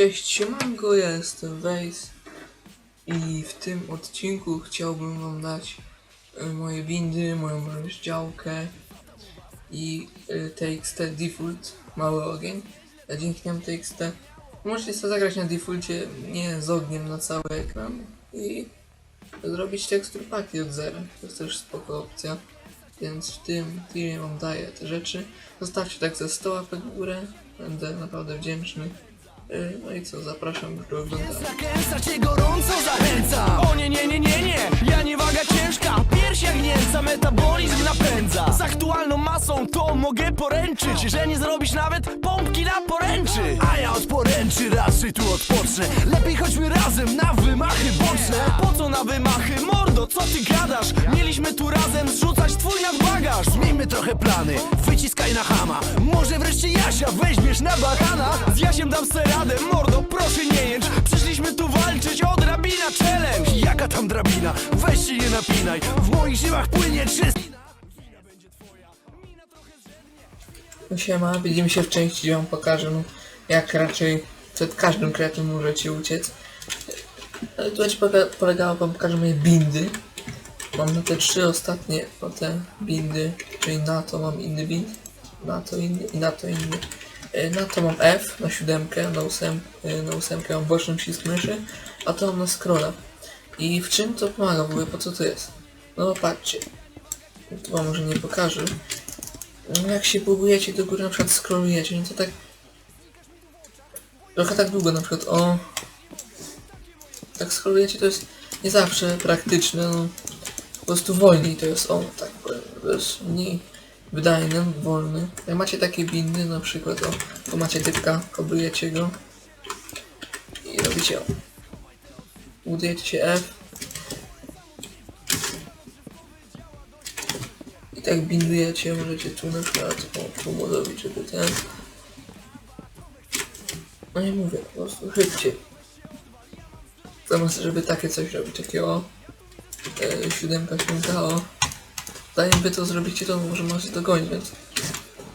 Cześć, siemanko, ja jestem Wejs i w tym odcinku chciałbym wam dać y, moje windy, moją rozdziałkę i y, TXT Default, mały ogień. A dzięki temu TXT możecie sobie zagrać na defaulcie, nie z ogniem na cały ekran i zrobić tekstur paki od zera. To jest też spoko opcja. Więc w tym filmie wam daję te rzeczy. Zostawcie tak ze 100 łapek w górę. Będę naprawdę wdzięczny. No i co, zapraszam do oglądania. Zakręca cię gorąco zachęca. O nie, nie, nie, nie, nie. Ja nie waga ciężka. Pierś jak niemca Metabolizm napędza. Z aktualną masą to mogę poręczyć Że nie zrobisz nawet pompki na poręczy. A ja od poręczy raczej tu odpocznę. Lepiej chodźmy razem na ty gadasz? Mieliśmy tu razem zrzucać twój nadbagaż Zmieńmy trochę plany Wyciskaj na hama Może wreszcie Jasia weźmiesz na bahana Z Jasiem dam se radę Mordo, proszę nie jęcz Przyszliśmy tu walczyć o drabina challenge Jaka tam drabina? Weź się nie napinaj W moich żyłach płynie czysta No siema, widzimy się w części, gdzie wam pokażę, no, jak raczej przed każdym kreatem możecie uciec. Ale tu będzie polega- polegało, wam pokażę moje bindy. Mam na te trzy ostatnie, o te bindy, czyli na to mam inny bind, na to inny i na to inny. E, Na to mam F, na siódemkę, na, ósem, e, na ósemkę mam boczny przycisk myszy, a to mam na scrolla. I w czym to pomaga w ogóle, po co to jest? No patrzcie, to wam może nie pokażę. No jak się próbujecie do góry na przykład scrollujecie, no to tak trochę tak długo na przykład o tak scrollujecie to jest nie zawsze praktyczne, no prostu wolniej to jest o tak powiem, to jest mniej wydajny, wolny. Jak macie takie bindy na przykład o to macie typka, koblujecie go i robicie o budujecie się F I tak bindujecie, możecie tu na przykład o, tu żeby ten... No nie mówię, po prostu szybciej. Zamiast, żeby takie coś robić, takie o... E, siódemka, siódemka, o... Zanim wy to zrobicie, to może możecie dogonić, więc...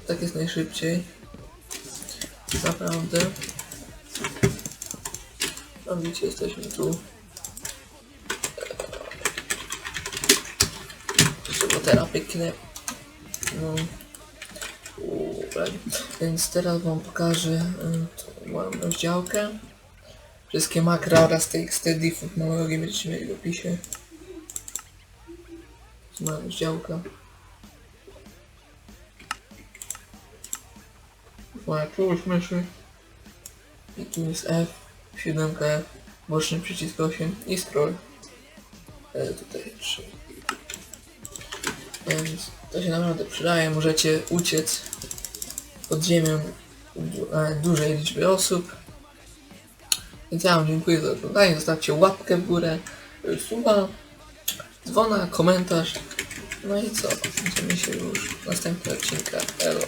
Tak jest najszybciej. Naprawdę. A jesteśmy tu. Jeszcze bo teraz pyknę. No. Więc teraz wam pokażę tą moją rozdziałkę. Wszystkie makra oraz TXT default monologii będziecie mieli w opisie. To jest moja czułość myszy. I tu jest F, 7 F, boczny przycisk 8 i scroll. E, tutaj 3. Więc to się naprawdę przydaje. Możecie uciec pod ziemią e, dużej liczby osób. Więc ja wam dziękuję za oglądanie. Zostawcie łapkę w górę, suba, dzwona, komentarz. No i co? Widzimy się już w następnych odcinkach. Elo.